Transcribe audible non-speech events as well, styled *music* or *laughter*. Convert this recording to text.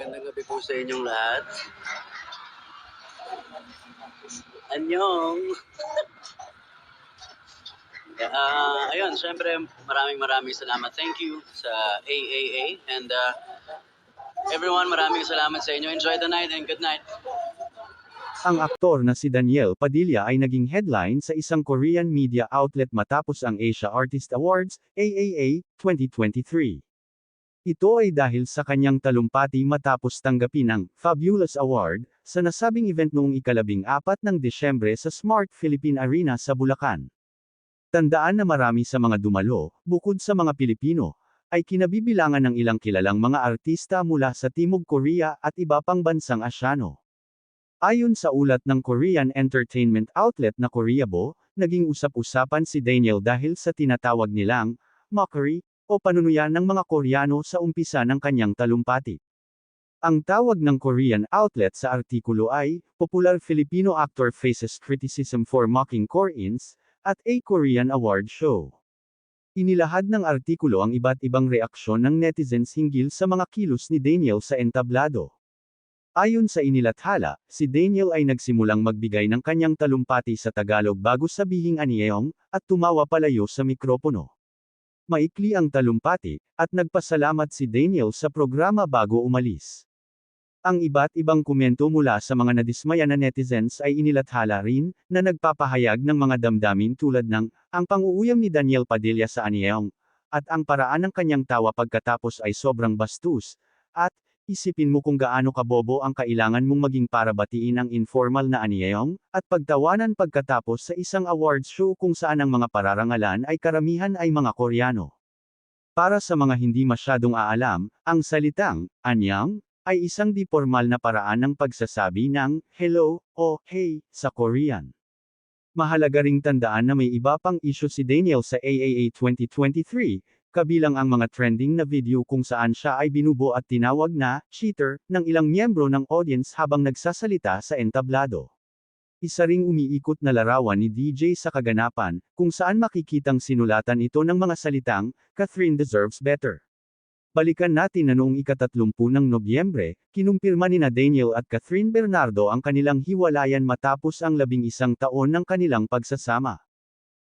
Magandang gabi po sa inyong lahat. Anyong! *laughs* Ah, ayun, syempre maraming maraming salamat. Thank you sa AAA and uh, everyone, maraming salamat sa inyo. Enjoy the night and good night. Ang aktor na si Daniel Padilla ay naging headline sa isang Korean media outlet matapos ang Asia Artist Awards, AAA, 2023. Ito ay dahil sa kanyang talumpati matapos tanggapin ang Fabulous Award sa nasabing event noong ikalabing apat ng Desyembre sa Smart Philippine Arena sa Bulacan. Tandaan na marami sa mga dumalo, bukod sa mga Pilipino, ay kinabibilangan ng ilang kilalang mga artista mula sa Timog Korea at iba pang bansang Asyano. Ayon sa ulat ng Korean entertainment outlet na Koreabo, naging usap-usapan si Daniel dahil sa tinatawag nilang mockery o panunuyan ng mga Koreano sa umpisa ng kanyang talumpati. Ang tawag ng Korean outlet sa artikulo ay, Popular Filipino Actor Faces Criticism for Mocking Koreans, at a Korean Award Show. Inilahad ng artikulo ang iba't ibang reaksyon ng netizens hinggil sa mga kilos ni Daniel sa entablado. Ayon sa inilathala, si Daniel ay nagsimulang magbigay ng kanyang talumpati sa Tagalog bago sabihing aniyong, at tumawa palayo sa mikropono. Maikli ang talumpati, at nagpasalamat si Daniel sa programa bago umalis. Ang iba't ibang komento mula sa mga nadismaya na netizens ay inilathala rin, na nagpapahayag ng mga damdamin tulad ng, ang panguuyam ni Daniel Padilla sa aniyong, at ang paraan ng kanyang tawa pagkatapos ay sobrang bastos, at, isipin mo kung gaano kabobo ang kailangan mong maging para batiin ang informal na aniyong, at pagtawanan pagkatapos sa isang awards show kung saan ang mga pararangalan ay karamihan ay mga Koreano. Para sa mga hindi masyadong aalam, ang salitang, anyang, ay isang di formal na paraan ng pagsasabi ng hello o hey sa Korean. Mahalaga ring tandaan na may iba pang issue si Daniel sa AAA 2023, kabilang ang mga trending na video kung saan siya ay binubo at tinawag na cheater ng ilang miyembro ng audience habang nagsasalita sa entablado. Isa ring umiikot na larawan ni DJ sa kaganapan, kung saan makikitang sinulatan ito ng mga salitang, Catherine deserves better. Balikan natin na noong ikatatlumpu ng Nobyembre, kinumpirma ni na Daniel at Catherine Bernardo ang kanilang hiwalayan matapos ang labing isang taon ng kanilang pagsasama.